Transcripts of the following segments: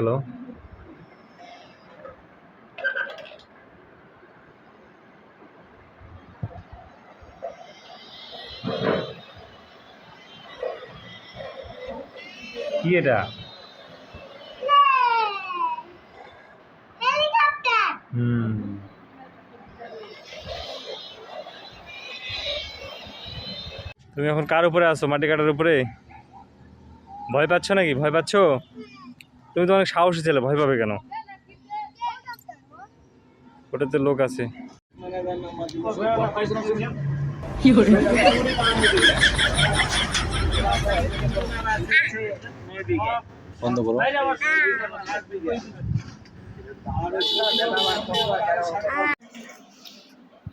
খেলো কি এটা? তুমি এখন কার উপরে আছো? মাটি কাটার উপরে? ভয় পাচ্ছ নাকি? ভয় পাচ্ছ? তুমি তো অনেক সাহসী ছেলে ভয় পাবে কেন? ওটাতে লোক আছে। বন্ধ করো।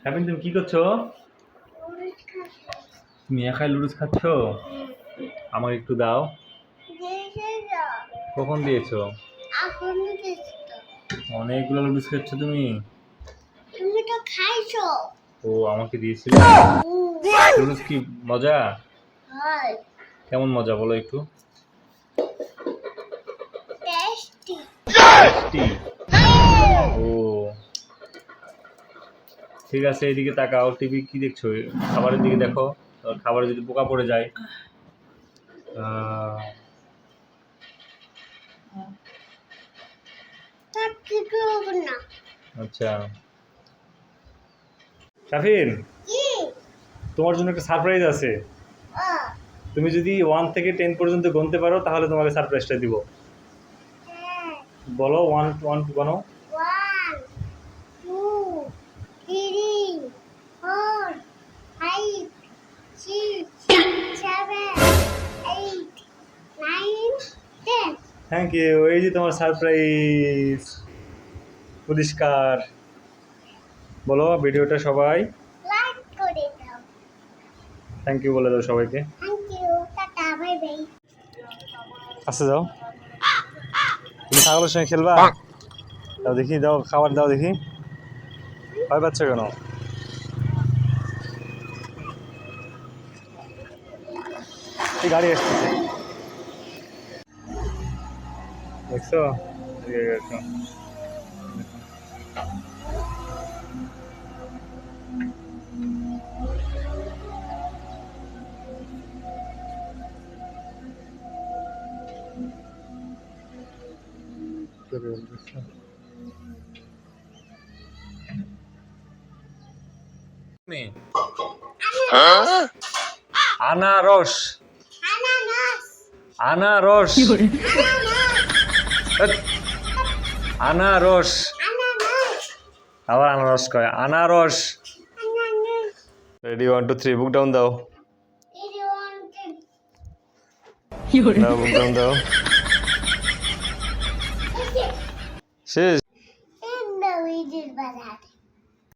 হ্যাপিন তুমি কি করছ? তুমি একাই লুডুস খাচ্ছ? আমাকে একটু দাও। কখন দিয়েছ। অনেকগুলো লুডুস খাচ্ছ তুমি? তুমি তো খাইছো। ও আমাকে দিয়েছিলে। লুডুস কি মজা? কেমন মজা বলো একটু? ও। ঠিক আছে এইদিকে তাকাও। টিভি কি দেখছ? খাবারের দিকে দেখো। খাবারে যদি পোকা পড়ে যায়। আহ, না। আচ্ছা। শাফিন তোমার জন্য একটা সারপ্রাইজ আছে। তুমি যদি ওয়ান থেকে টেন পর্যন্ত গুনতে পারো তাহলে তোমাকে সারপ্রাইজটা দিব। হ্যাঁ। বলো one one ten thank you এই যে তোমার সারপ্রাইজ পুরস্কার বলো ভিডিওটা সবাই। লাইক করে দাও। থ্যাংক ইউ বলে দাও সবাইকে। Thank you tata bye bye আসতে যাও তুমি ছাগলের সঙ্গে খেলবা? দাও দেখি দাও খাবার দাও দেখি। ভয় পাচ্ছ কেন? এই গাড়ি আসতেছে দেখছ? আনারস আনানাস আনারস ধ্যাৎ। আনারস আনানাস আবার আনারস কয়? আনারস। রেডি ওয়ান টু থ্রি বুক ডাউন দাও। দাও বুক ডাউন দাও। শেষ।